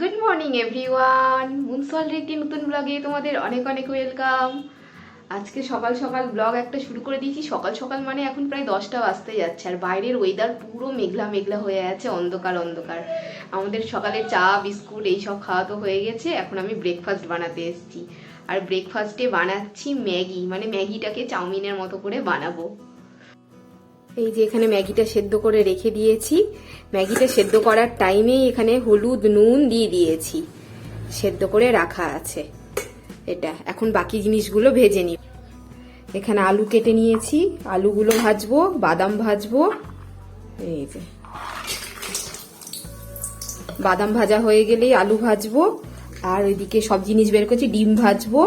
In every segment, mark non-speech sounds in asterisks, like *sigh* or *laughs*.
Good morning everyone মুনসল রেড্ডি নতুন ব্লগে তোমাদের অনেক অনেক ওয়েলকাম আজকে সকাল সকাল ব্লগ একটা শুরু করে দিয়েছি সকাল সকাল মানে এখন প্রায় দশটা বাজতে যাচ্ছে আর বাইরের ওয়েদার পুরো মেঘলা মেঘলা হয়ে আছে অন্ধকার অন্ধকার আমাদের সকালে চা বিস্কুট এইসব খাওয়া তো হয়ে গেছে এখন আমি ব্রেকফাস্ট বানাতে এসেছি আর ব্রেকফাস্টে বানাচ্ছি ম্যাগি মানে ম্যাগিটাকে চাউমিনের মতো করে বানাবো এই যে এখানে ম্যাগিটা সেদ্ধ করে রেখে দিয়েছি ম্যাগিটা সেদ্ধ করার টাইমেই এখানে হলুদ নুন দিয়ে দিয়েছি সেদ্ধ করে রাখা আছে এটা এখন বাকি জিনিসগুলো ভেজে নি এখানে আলু কেটে নিয়েছি আলুগুলো ভাজবো বাদাম ভাজবো এই যে বাদাম ভাজা হয়ে গেলেই আলু ভাজবো আর ওইদিকে সব জিনিস বের করছি ডিম ভাজবো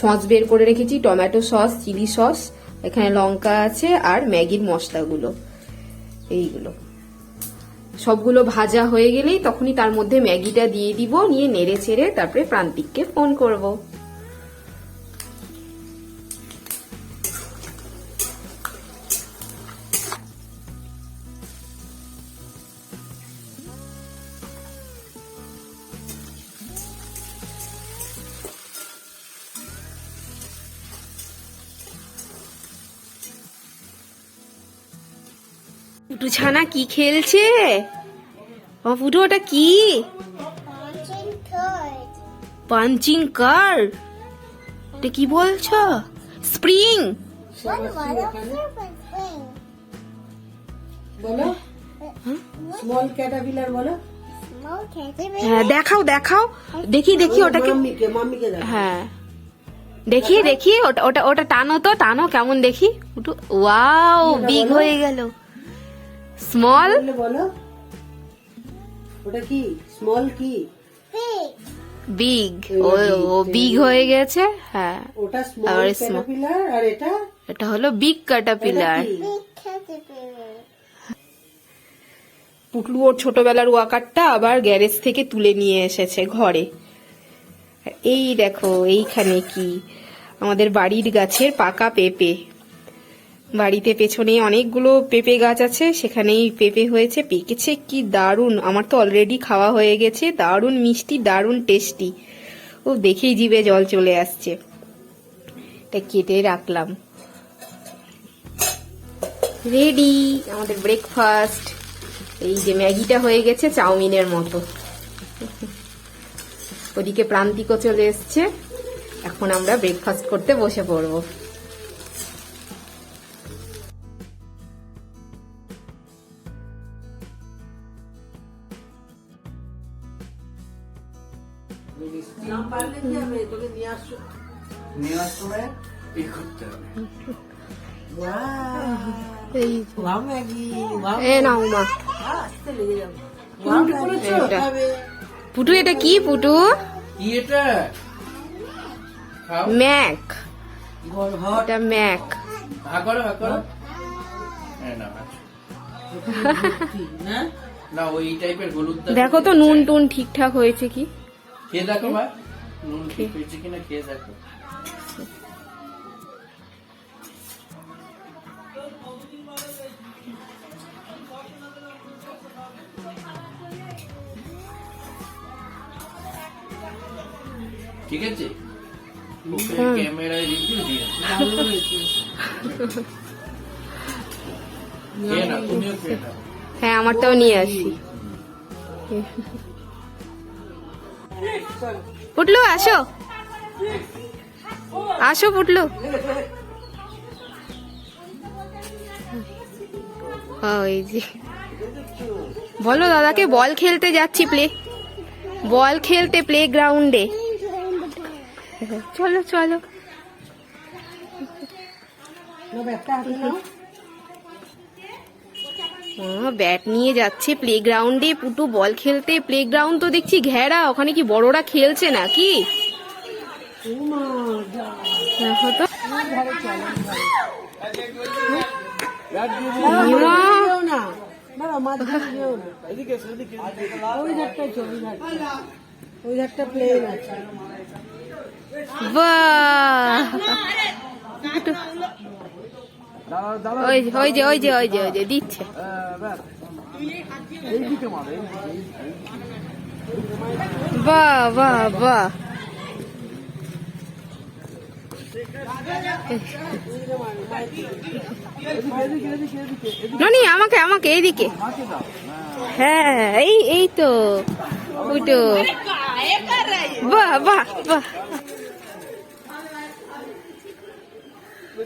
সস বের করে রেখেছি টমেটো সস চিলি সস এখানে লঙ্কা আছে আর ম্যাগির মশলাগুলো এইগুলো সবগুলো ভাজা হয়ে গেলেই তখনই তার মধ্যে ম্যাগিটা দিয়ে দিব নিয়ে নেড়ে ছেড়ে তারপরে প্রান্তিককে ফোন করবো ফুটু ছানা কি খেলছে ও পুটু ওটা কি পাঞ্চিং কার এটা কি বলছো স্প্রিং হ্যাঁ দেখাও দেখাও দেখি দেখি ওটাকে হ্যাঁ দেখি দেখি ওটা ওটা ওটা টানো তো টানো কেমন দেখি ওয়াও বিগ হয়ে গেল স্মল বলো ওটা কি স্মল কি বিগ ও বিগ হয়ে গেছে হ্যাঁ ওটা স্মল ক্যাটারপিলার আর এটা এটা হলো বিগ ক্যাটারপিলার পুটলু ওর ছোটবেলার ওয়াকারটা আবার গ্যারেজ থেকে তুলে নিয়ে এসেছে ঘরে এই দেখো এইখানে কি আমাদের বাড়ির গাছের পাকা পেঁপে বাড়িতে পেছনে অনেকগুলো পেঁপে গাছ আছে সেখানেই পেঁপে হয়েছে পেকেছে কি দারুণ আমার তো অলরেডি খাওয়া হয়ে গেছে দারুণ মিষ্টি দারুণ টেস্টি ও দেখেই জিভে জল চলে আসছে এটা কেটে রাখলাম রেডি আমাদের ব্রেকফাস্ট এই যে ম্যাগিটা হয়ে গেছে চাউমিনের মতো ওদিকে প্রান্তিকও চলে এসছে এখন আমরা ব্রেকফাস্ট করতে বসে পড়বো নেওয়ার সময় এ করতে হবে পুটু এটা কি পুটু ম্যাক এটা ম্যাক হ্যাঁ, হ্যাঁ, হ্যাঁ, আচ্ছা। দেখো তো নুন টুন ঠিকঠাক হয়েছে কি খেয়ে দেখো মা নুন ঠিক হয়েছে কিনা খেয়ে দেখো ঠিক আছে হ্যাঁ আমারটাও নিয়ে আসি পুটলু আসো আসো পুটলু ওই যে বলো দাদাকে বল খেলতে যাচ্ছি প্লে বল খেলতে প্লে গ্রাউন্ডে চলো চলো ব্যাট নিয়ে যাচ্ছে প্লে গ্রাউন্ডে পুটু বল খেলতে প্লেগ্রাউন্ড তো দেখছি ঘেরা ওখানে কি বড়রা খেলছে নাকি ওই ওই ওই যে ওই যে ওই যে ওই যে দিচ্ছে বাহ বাহ বাহ ননি আমাকে আমাকে এইদিকে হ্যাঁ এই এই তো ওই তো বাহ বাহ বাহ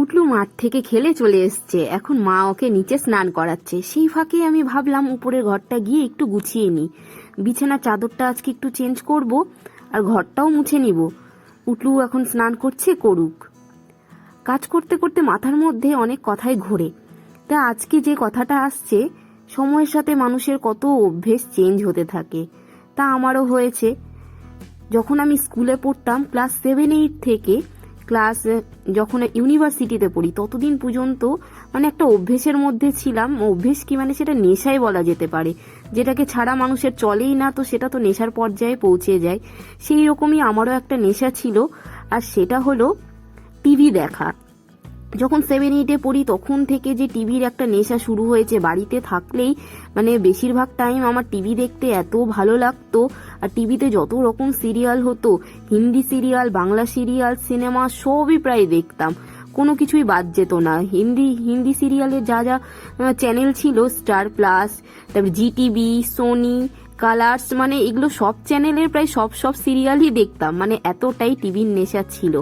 পুটলু মাঠ থেকে খেলে চলে এসছে এখন মা ওকে নিচে স্নান করাচ্ছে সেই ফাঁকে আমি ভাবলাম উপরের ঘরটা গিয়ে একটু গুছিয়ে নিই বিছানা চাদরটা আজকে একটু চেঞ্জ করব আর ঘরটাও মুছে নিব পুটলু এখন স্নান করছে করুক কাজ করতে করতে মাথার মধ্যে অনেক কথাই ঘোরে তা আজকে যে কথাটা আসছে সময়ের সাথে মানুষের কত অভ্যেস চেঞ্জ হতে থাকে তা আমারও হয়েছে যখন আমি স্কুলে পড়তাম ক্লাস সেভেন এইট থেকে ক্লাস যখন ইউনিভার্সিটিতে পড়ি ততদিন পর্যন্ত মানে একটা অভ্যেসের মধ্যে ছিলাম অভ্যেস কি মানে সেটা নেশাই বলা যেতে পারে যেটাকে ছাড়া মানুষের চলেই না তো সেটা তো নেশার পর্যায়ে পৌঁছে যায় সেই রকমই আমারও একটা নেশা ছিল আর সেটা হলো টিভি দেখা যখন সেভেন এইটে পড়ি তখন থেকে যে টিভির একটা নেশা শুরু হয়েছে বাড়িতে থাকলেই মানে বেশিরভাগ টাইম আমার টিভি দেখতে এত ভালো লাগতো আর টিভিতে যত রকম সিরিয়াল হতো Hindi serial Bangla serial cinema সবই প্রায় দেখতাম কোনো কিছুই বাদ যেত না হিন্দি হিন্দি সিরিয়ালের যা যা চ্যানেল ছিল স্টার প্লাস তারপর জি টিভি সোনি কালার্স মানে এগুলো সব চ্যানেলের প্রায় সব সব সিরিয়ালই দেখতাম মানে এতটাই টিভির নেশা ছিল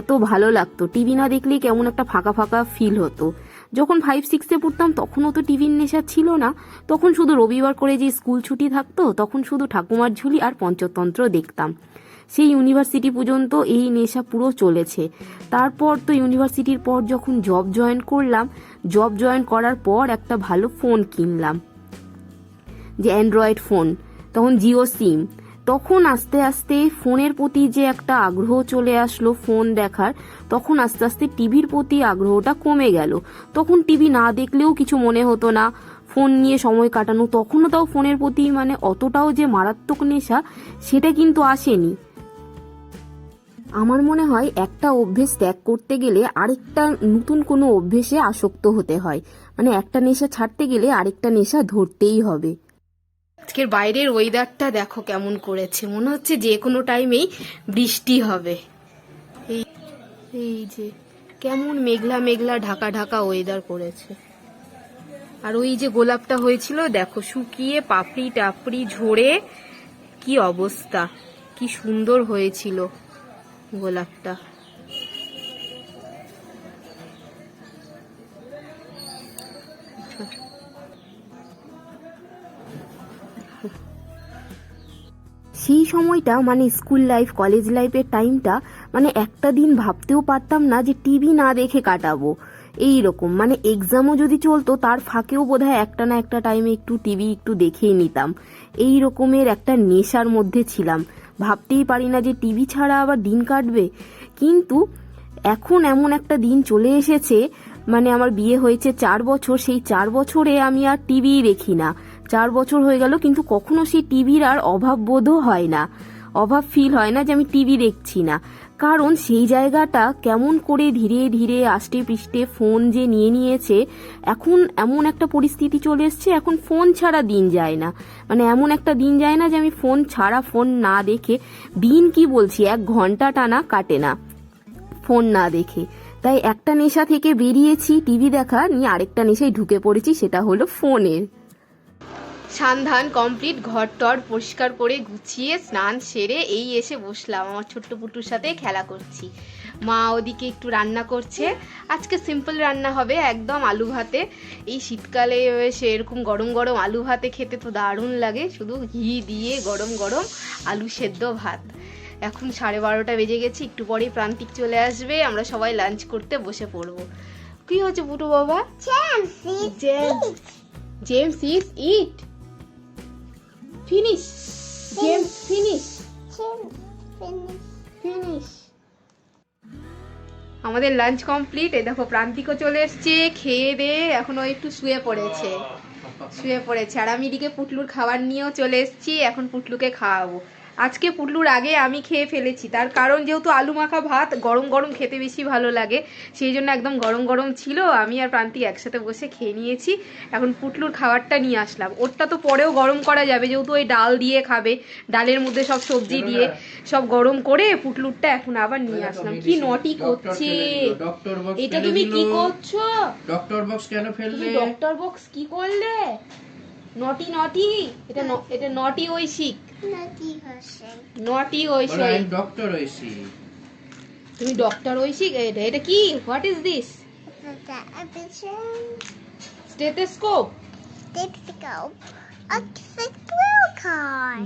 এত ভালো লাগতো টিভি না দেখলে কেমন একটা ফাঁকা ফাঁকা ফিল হতো যখন ফাইভ সিক্সে পড়তাম তখনও তো টিভির নেশা ছিল না তখন শুধু রবিবার করে যে স্কুল ছুটি থাকতো তখন শুধু ঠাকুমার ঝুলি আর পঞ্চতন্ত্র দেখতাম সেই ইউনিভার্সিটি পর্যন্ত এই নেশা পুরো চলেছে তারপর তো ইউনিভার্সিটির পর যখন জব জয়েন করলাম জব জয়েন করার পর একটা ভালো ফোন কিনলাম যে অ্যান্ড্রয়েড ফোন তখন জিও সিম তখন আস্তে আস্তে ফোনের প্রতি যে একটা আগ্রহ চলে আসলো ফোন দেখার তখন আস্তে আস্তে টিভির প্রতি আগ্রহটা কমে গেল তখন টিভি না দেখলেও কিছু মনে হতো না ফোন নিয়ে সময় কাটানো তখনও তাও ফোনের প্রতি মানে অতটাও যে মারাত্মক নেশা সেটা কিন্তু আসেনি আমার মনে হয় একটা অভ্যেস ত্যাগ করতে গেলে আরেকটা নতুন কোনো অভ্যেসে আসক্ত হতে হয় মানে একটা নেশা ছাড়তে গেলে আরেকটা নেশা ধরতেই হবে আজকের বাইরের ওয়েদারটা দেখো কেমন করেছে মনে হচ্ছে যে কোনো টাইমেই বৃষ্টি হবে এই এই যে কেমন মেঘলা মেঘলা ঢাকা ঢাকা ওয়েদার করেছে আর ওই যে গোলাপটা হয়েছিল দেখো শুকিয়ে পাপড়ি টাপড়ি ঝরে কি অবস্থা কি সুন্দর হয়েছিল গোলাপটা সময়টা মানে স্কুল লাইফ কলেজ লাইফের টাইমটা মানে একটা দিন ভাবতেও পারতাম না যে টিভি না দেখে কাটাবো এই রকম মানে এক্সামও যদি চলতো তার ফাঁকেও বোধ হয় একটা না একটা টাইমে একটু টিভি একটু দেখেই নিতাম এই রকমের একটা নেশার মধ্যে ছিলাম ভাবতেই পারি না যে টিভি ছাড়া আবার দিন কাটবে কিন্তু এখন এমন একটা দিন চলে এসেছে মানে আমার বিয়ে হয়েছে চার বছর সেই চার বছরে আমি আর টিভি দেখি না চার বছর হয়ে গেল কিন্তু কখনো সেই টিভির আর অভাব বোধও হয় না অভাব ফিল হয় না যে আমি টিভি দেখছি না কারণ সেই জায়গাটা কেমন করে ধীরে ধীরে আষ্টে পৃষ্ঠে ফোন যে নিয়ে নিয়েছে এখন এমন একটা পরিস্থিতি চলে এসছে এখন ফোন ছাড়া দিন যায় না মানে এমন একটা দিন যায় না যে আমি ফোন ছাড়া ফোন না দেখে দিন কি বলছি এক ঘন্টা টানা কাটে না ফোন না দেখে তাই একটা নেশা থেকে বেরিয়েছি টিভি দেখা নিয়ে আরেকটা নেশায় ঢুকে পড়েছি সেটা হলো ফোনের সান্ধান কমপ্লিট ঘর টর পরিষ্কার করে গুছিয়ে স্নান সেরে এই এসে বসলাম আমার ছোট্ট পুটুর সাথে খেলা করছি মা ওদিকে একটু রান্না করছে আজকে সিম্পল রান্না হবে একদম আলু ভাতে এই শীতকালে সেরকম গরম গরম আলু ভাতে খেতে তো দারুণ লাগে শুধু ঘি দিয়ে গরম গরম আলু সেদ্ধ ভাত এখন সাড়ে বারোটা বেজে গেছে একটু পরেই প্রান্তিক চলে আসবে আমরা সবাই লাঞ্চ করতে বসে পড়বো কি হচ্ছে পুটু বাবা Gems eat finish game finish finish আমাদের লাঞ্চ কমপ্লিট এই দেখো প্রান্তিকও চলে এসছে খেয়ে দেয়ে এখনও একটু শুয়ে পড়েছে শুয়ে পড়েছে আর আমি এদিকে পুটলুর খাবার নিয়েও চলে এসেছি এখন পুটলুকে খাওয়াবো আজকে পুটলুর আগে আমি খেয়ে ফেলেছি তার কারণ যেহেতু আলু মাখা ভাত গরম গরম খেতে বেশি ভালো লাগে সেই জন্য একদম গরম গরম ছিল আমি আর প্রান্তি একসাথে বসে খেয়ে নিয়েছি এখন পুটলুর খাবারটা নিয়ে আসলাম ওরটা তো পরেও গরম করা যাবে যেহেতু ওই ডাল দিয়ে খাবে ডালের মধ্যে সব সবজি দিয়ে সব গরম করে পুটলুরটা এখন আবার নিয়ে আসলাম কি নটি করছে এটা তুমি কি করছো ডক্টর বক্স কেন ফেললে ডক্টর বক্স কি করলে নটি নটি এটা হ্যাঁ। এটা নটি ঐশিক নটি ঐশী ডক্টর ঐশী তুমি ডক্টর ঐশী এটা কি what is this stethoscope stethoscope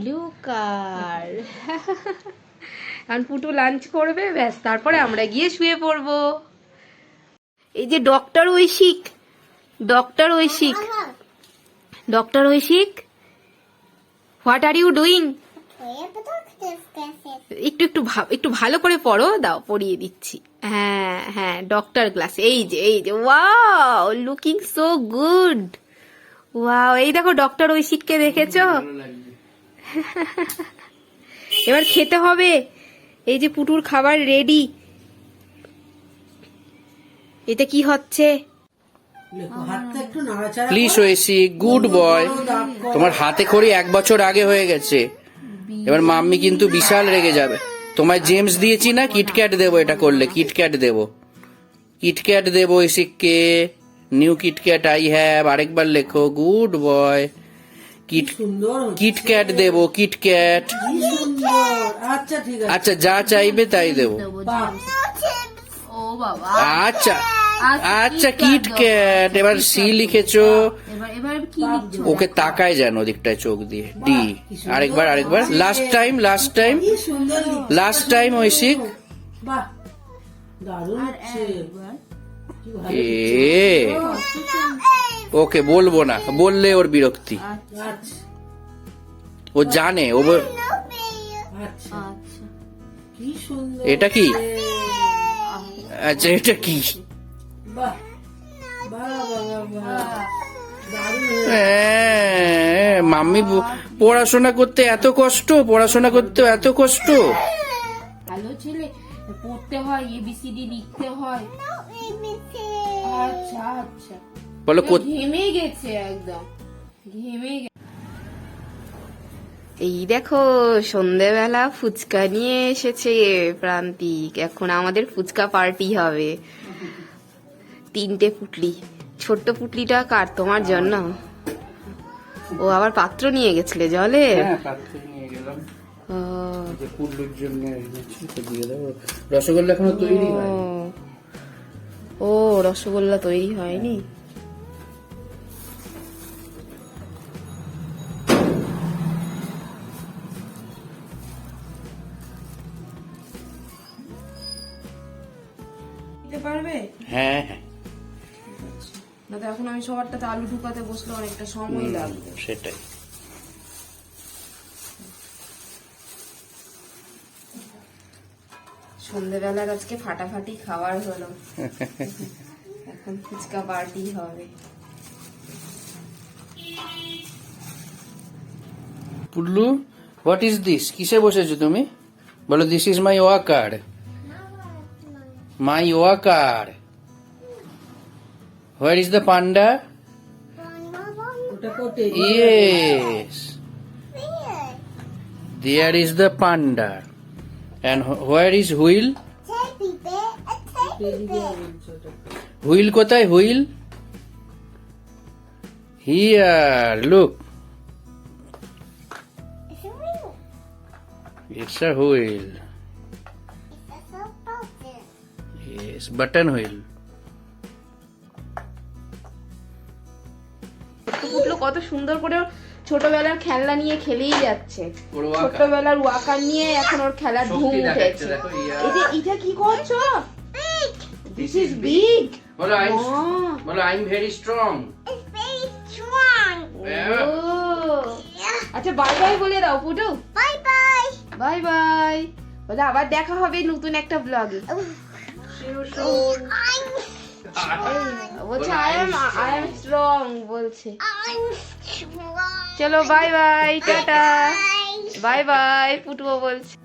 লুকার এখন পুটু লাঞ্চ করবে ব্যাস তারপরে আমরা গিয়ে শুয়ে পড়বো এই যে doctor Oishik doctor Oishik doctor Oishik what are you doing একটু একটু একটু ভালো করে পড়ো দাও পড়িয়ে দিচ্ছি হ্যাঁ হ্যাঁ ডক্টর গ্লাস এই যে এই যে wow looking so good wow এই দেখো ডক্টর ওই ঐশিককে দেখেছো *laughs* এবার খেতে হবে এই যে পুটুর খাবার রেডি এটা কি হচ্ছে হাতটা প্লিজ ঐশী গুড বয় তোমার হাতে খড়ি এক বছর আগে হয়ে গেছে এবার মাম্মি কিন্তু বিশাল রেগে যাবে তোমায় জেমস দিয়েছি না কিটক্যাট দেবো এটা করলে কিটক্যাট দেবো কিটক্যাট দেবো কে নিউ কিটক্যাট আই হ্যাভ আরেকবার লেখো গুড বয় কিট কিটক্যাট দেবো কিটক্যাট আচ্ছা, আচ্ছা যা চাইবে তাই দেবো আচ্ছা আচ্ছা কিট ক্যাট এবার সি লিখেছো ওকে তাকায় যেন ওদিকটায় চোখ দিয়ে ডি আরেকবার আরেকবার last time last time last time Oishik এ ওকে বলবো না বললে ওর বিরক্তি ও জানে ও আচ্ছা। এটা কি আচ্ছা এটা কি মাম্মি পড়াশোনা করতে এত কষ্ট পড়াশোনা করতে এত কষ্ট ভালো ছেলে পড়তে হয় এবিসিডি লিখতে হয় আচ্ছা আচ্ছা বলো ঘেমে গেছে একদম ঘেমে গেছে এই দেখো সন্ধেবেলা ফুচকা নিয়ে এসেছে প্রান্তিক এখন আমাদের ফুচকা পার্টি হবে তিনটে পুটলি ছোট্ট পুটলিটা কার তোমার জন্য ও আবার পাত্র নিয়ে গেছিলে জলে হ্যাঁ, রসগোল্লা এখনো তৈরি ও রসগোল্লা তৈরি হয়নি হ্যাঁ হ্যাঁ না তো এখন আমি সবারটাতে আলু ঢুকাতে বসলে অনেকটা সময় লাগবে সেটাই সন্ধেবেলা আজকে ফাটাফাটি খাবার হলো *laughs* এখন ফুচকা পার্টি হবে পুল্লু হোয়াট ইজ দিস কিসে বসেছো তুমি বলো this is my walker my walker Where is the panda? Yes. There is the panda. And where is wheel? Wheel kothai? Wheel? Here, look. It's a wheel. Yes, button wheel. কত সুন্দর করে ছোটবেলার খেলনা নিয়ে খেলেই যাচ্ছে ছোটবেলার ওয়াকার নিয়ে এখন ওর খেলার ধুম উঠেছে এই যে এটা কি করছো দিস ইজ বিগ বলো আই বলো আই এম ভেরি স্ট্রং আচ্ছা বাই বাই বলে দাও Putu bye bye bye bye বলে আবার দেখা হবে নতুন একটা ব্লগে বলছে I am I am strong বলছে চলো bye bye tata bye bye ফুটবো বলছে